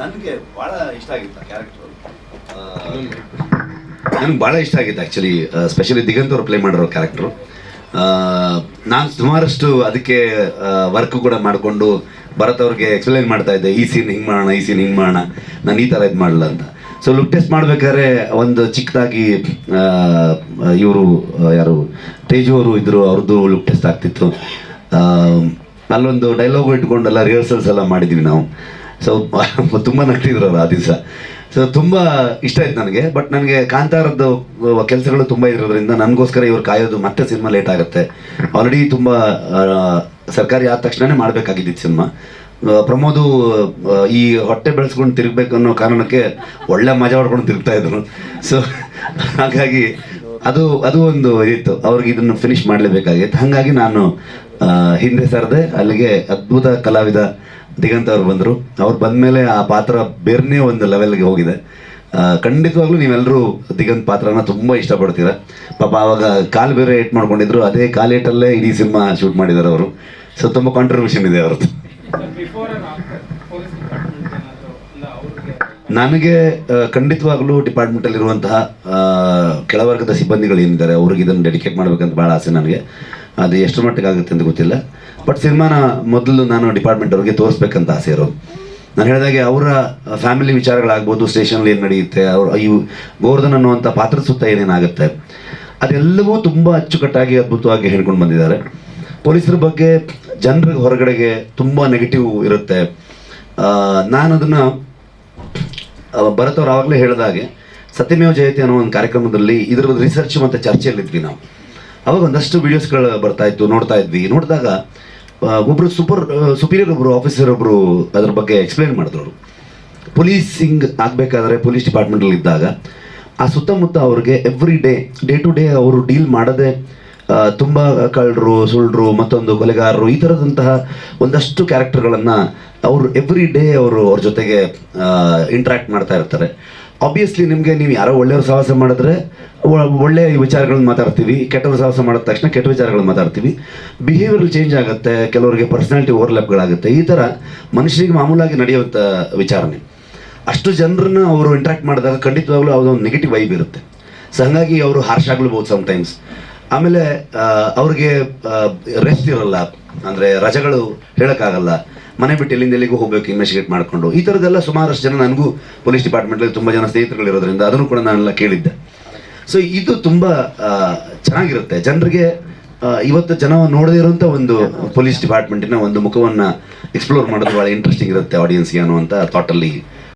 ನನಗೆ ಭಾಳ ಇಷ್ಟ ಆಗಿತ್ತು ಕ್ಯಾರೆಕ್ಟರ್ ನನಗೆ ಭಾಳ ಇಷ್ಟ ಆಗಿತ್ತು ಆ್ಯಕ್ಚುಲಿ ಸ್ಪೆಷಲಿ ದಿಗಂತ್ ಅವರು ಪ್ಲೇ ಮಾಡಿರೋ ಕ್ಯಾರೆಕ್ಟ್ರು ನಾನು ಸುಮಾರಷ್ಟು ಅದಕ್ಕೆ ವರ್ಕ್ ಕೂಡ ಮಾಡಿಕೊಂಡು ಭರತ್ ಅವ್ರಿಗೆ ಎಕ್ಸ್ಪ್ಲೈನ್ ಮಾಡ್ತಾ ಇದ್ದೆ ಈ ಸೀನ್ ಹಿಂಗೆ ಮಾಡೋಣ ಈ ಸೀನ್ ಹಿಂಗೆ ಮಾಡೋಣ ನಾನು ಈ ಥರ ಇದು ಮಾಡಲ್ಲ ಅಂತ. ಸೊ ಲುಕ್ ಟೆಸ್ಟ್ ಮಾಡ್ಬೇಕಾದ್ರೆ ಒಂದು ಚಿಕ್ಕದಾಗಿ ಇವರು ಯಾರು ತೇಜು ಅವರು ಇದ್ದರು ಅವ್ರದ್ದು ಲುಕ್ ಟೆಸ್ಟ್ ಆಗ್ತಿತ್ತು. ಅಲ್ಲೊಂದು ಡೈಲಾಗು ಇಟ್ಕೊಂಡೆಲ್ಲ ರಿಹರ್ಸಲ್ಸ್ ಎಲ್ಲ ಮಾಡಿದ್ವಿ ನಾವು. ಸೊ ತುಂಬ ನಗ್ತಿದ್ರು ಅವ್ರು ಆ ದಿವಸ. ಸೊ ತುಂಬ ಇಷ್ಟ ಆಯ್ತು ನನಗೆ ಬಟ್ ನನಗೆ ಕಾಂತಾರದ್ದು ಕೆಲಸಗಳು ತುಂಬ ಇರೋದ್ರಿಂದ ನನಗೋಸ್ಕರ ಇವ್ರು ಕಾಯೋದು ಮತ್ತೆ ಸಿನಿಮಾ ಲೇಟ್ ಆಗುತ್ತೆ. ಆಲ್ರೆಡಿ ತುಂಬ ಸರ್ಕಾರಿ ಆದ ತಕ್ಷಣನೇ ಮಾಡಬೇಕಾಗಿದ್ದಿತ್ತು ಸಿನಿಮಾ. ಪ್ರಮೋದು ಈ ಹೊಟ್ಟೆ ಬೆಳೆಸ್ಕೊಂಡು ತಿರುಗಬೇಕು ಅನ್ನೋ ಕಾರಣಕ್ಕೆ ಒಳ್ಳೆ ಮಜಾ ಹೊಡ್ಕೊಂಡು ತಿರುಗ್ತಾ ಇದ್ರು. ಸೊ ಹಾಗಾಗಿ ಅದು ಅದು ಒಂದು ಇತ್ತು ಅವ್ರಿಗೆ ಇದನ್ನು ಫಿನಿಶ್ ಮಾಡಲೇಬೇಕಾಗಿತ್ತು. ಹಾಗಾಗಿ ನಾನು ಹಿಂದೆ ಸರದೆ ಅಲ್ಲಿಗೆ ಅದ್ಭುತ ಕಲಾವಿದ ದಿಗಂತ ಅವ್ರು ಬಂದರು. ಅವ್ರು ಬಂದಮೇಲೆ ಆ ಪಾತ್ರ ಬೇರೆನೇ ಒಂದು ಲೆವೆಲ್ಗೆ ಹೋಗಿದೆ. ಖಂಡಿತವಾಗ್ಲೂ ನೀವೆಲ್ಲರೂ ದಿಗಂತ್ ಪಾತ್ರನ ತುಂಬ ಇಷ್ಟಪಡ್ತೀರ. ಪಾಪ ಆವಾಗ ಕಾಲು ಬೇರೆ ಏಟ್ ಮಾಡ್ಕೊಂಡಿದ್ರು. ಅದೇ ಕಾಲೇಟಲ್ಲೇ ಇಡೀ ಸಿನಿಮಾ ಶೂಟ್ ಮಾಡಿದ್ದಾರೆ ಅವರು. ಸೊ ತುಂಬ ಕಾಂಟ್ರಿಬ್ಯೂಷನ್ ಇದೆ ಅವ್ರದ್ದು. ನನಗೆ ಖಂಡಿತವಾಗಲೂ ಡಿಪಾರ್ಟ್ಮೆಂಟಲ್ಲಿರುವಂತಹ ಆ, ಕೆಳವರ್ಗದ ಸಿಬ್ಬಂದಿಗಳು ಏನಿದ್ದಾರೆ ಅವ್ರಿಗೆ ಇದನ್ನು ಡೆಡಿಕೇಟ್ ಮಾಡಬೇಕಂತ ಭಾಳ ಆಸೆ ನನಗೆ. ಅದು ಎಷ್ಟು ಮಟ್ಟಿಗೆ ಆಗುತ್ತೆ ಅಂತ ಗೊತ್ತಿಲ್ಲ. ಬಟ್ ಸಿನಿಮಾನ ಮೊದಲು ನಾನು ಡಿಪಾರ್ಟ್ಮೆಂಟ್ ಅವ್ರಿಗೆ ತೋರಿಸ್ಬೇಕಂತ ಆಸೆ ಇರೋದು. ನಾನು ಹೇಳಿದಾಗೆ ಅವರ ಫ್ಯಾಮಿಲಿ ವಿಚಾರಗಳಾಗ್ಬೋದು ಸ್ಟೇಷನಲ್ಲಿ ಏನು ನಡೆಯುತ್ತೆ ಅವ್ರ ಇವು ಗೋರ್ಧನ್ ಅನ್ನುವಂಥ ಪಾತ್ರದ ಸುತ್ತ ಏನೇನಾಗುತ್ತೆ. ಅದೆಲ್ಲವೂ ತುಂಬ ಅಚ್ಚುಕಟ್ಟಾಗಿ ಅದ್ಭುತವಾಗಿ ಹೇಳ್ಕೊಂಡು ಬಂದಿದ್ದಾರೆ. ಪೊಲೀಸರ ಬಗ್ಗೆ ಜನರಿಗೆ ಹೊರಗಡೆಗೆ ತುಂಬ ನೆಗೆಟಿವ್ ಇರುತ್ತೆ. ನಾನು ಅದನ್ನು ಭರತ್ ಅವ್ರು ಆವಾಗಲೇ ಹೇಳಿದಾಗೆ ಸತ್ಯಮೇವ ಜಯತೆ ಅನ್ನೋ ಒಂದು ಕಾರ್ಯಕ್ರಮದಲ್ಲಿ ಇದ್ರ ರಿಸರ್ಚ್ ಮತ್ತು ಚರ್ಚೆಯಲ್ಲಿದ್ವಿ ನಾವು. ಅವಾಗ ಒಂದಷ್ಟು ವೀಡಿಯೋಸ್ಗಳು ಬರ್ತಾ ಇತ್ತು, ನೋಡ್ತಾ ಇದ್ವಿ. ನೋಡಿದಾಗ ಒಬ್ಬರು ಸೂಪರ್ ಸುಪೀರಿಯರ್ ಒಬ್ಬರು ಆಫೀಸರ್ ಒಬ್ಬರು ಅದ್ರ ಬಗ್ಗೆ ಎಕ್ಸ್ಪ್ಲೇನ್ ಮಾಡಿದ್ರು ಪೊಲೀಸಿಂಗ್ ಆಗಬೇಕಾದ್ರೆ ಪೊಲೀಸ್ ಡಿಪಾರ್ಟ್ಮೆಂಟಲ್ಲಿ ಇದ್ದಾಗ, ಆ ಸುತ್ತಮುತ್ತ ಅವ್ರಿಗೆ every day day to day ಅವರು ಡೀಲ್ ಮಾಡದೆ ತುಂಬ ಕಳ್ಳರು ಸುಳ್ಳರು ಮತ್ತೊಂದು ಕೊಲೆಗಾರರು ಈ ಥರದಂತಹ ಒಂದಷ್ಟು ಕ್ಯಾರೆಕ್ಟರ್ಗಳನ್ನು ಅವರು ಎವ್ರಿ ಡೇ ಅವರು ಅವ್ರ ಜೊತೆಗೆ ಇಂಟ್ರ್ಯಾಕ್ಟ್ ಮಾಡ್ತಾ ಇರ್ತಾರೆ. ಆಬ್ವಿಯಸ್ಲಿ ನಿಮಗೆ ನೀವು ಯಾರೋ ಒಳ್ಳೆಯವ್ರ ಸಾಹಸ ಮಾಡಿದ್ರೆ ಒಳ್ಳೆಯ ಒಳ್ಳೆ ವಿಚಾರಗಳನ್ನ ಮಾತಾಡ್ತೀವಿ, ಕೆಟ್ಟವ್ರ ಸಾಹಸ ಮಾಡಿದ ತಕ್ಷಣ ಕೆಟ್ಟ ವಿಚಾರಗಳನ್ನ ಮಾತಾಡ್ತೀವಿ. ಬಿಹೇವಿಯರ್ ಚೇಂಜ್ ಆಗುತ್ತೆ, ಕೆಲವರಿಗೆ ಪರ್ಸನಾಲಿಟಿ ಓವರ್ಲ್ಯಾಪ್ಗಳಾಗುತ್ತೆ ಈ ಥರ ಮನುಷ್ಯರಿಗೆ ಮಾಮೂಲಾಗಿ ನಡೆಯುವಂಥ ವಿಚಾರನೆ ಅಷ್ಟು ಜನರನ್ನ ಅವರು ಇಂಟ್ರಾಕ್ಟ್ ಮಾಡಿದಾಗ ಖಂಡಿತವಾಗ್ಲೂ ಒಂದು ನೆಗೆಟಿವ್ ವೈಬ್ ಇರುತ್ತೆ. ಸೊ ಹಾಗಾಗಿ ಅವರು ಹಾರ್ಶ್ ಆಗ್ಲೂಬಹುದು ಸಮ್ಟೈಮ್ಸ್ ಆಮೇಲೆ ಅವ್ರಿಗೆ ರೆಸ್ಟ್ ಇರಲ್ಲ. ಅಂದರೆ ರಜೆಗಳು ಹೇಳೋಕ್ಕಾಗಲ್ಲ. ಮನೆ ಬಿಟ್ಟು ಎಲ್ಲಿಂದ ಎಲ್ಲಿಗೂ ಹೋಗ್ಬೇಕು ಇನ್ವೆಸ್ಟಿಗೇಟ್ ಮಾಡಿಕೊಂಡು. ಈ ಥರದ್ದೆಲ್ಲ ಸುಮಾರಷ್ಟು ಜನ ನನಗೂ ಪೊಲೀಸ್ ಡಿಪಾರ್ಟ್ಮೆಂಟಲ್ಲಿ ತುಂಬ ಜನ ಸ್ನೇಹಿತರುಗಳಿರೋದ್ರಿಂದ ಅದನ್ನು ಕೂಡ ನಾನೆಲ್ಲ ಕೇಳಿದ್ದೆ. ಸೊ ಇದು ತುಂಬ ಚೆನ್ನಾಗಿರುತ್ತೆ. ಜನರಿಗೆ ಇವತ್ತು ಜನ ನೋಡದೇ ಇರುವಂಥ ಒಂದು ಪೊಲೀಸ್ ಡಿಪಾರ್ಟ್ಮೆಂಟಿನ ಒಂದು ಮುಖವನ್ನು ಎಕ್ಸ್ಪ್ಲೋರ್ ಮಾಡೋದು ಭಾಳ ಇಂಟ್ರೆಸ್ಟಿಂಗ್ ಇರುತ್ತೆ ಆಡಿಯನ್ಸ್ಗೆ ಅನ್ನುವಂಥ ಥಾಟಲ್ಲಿ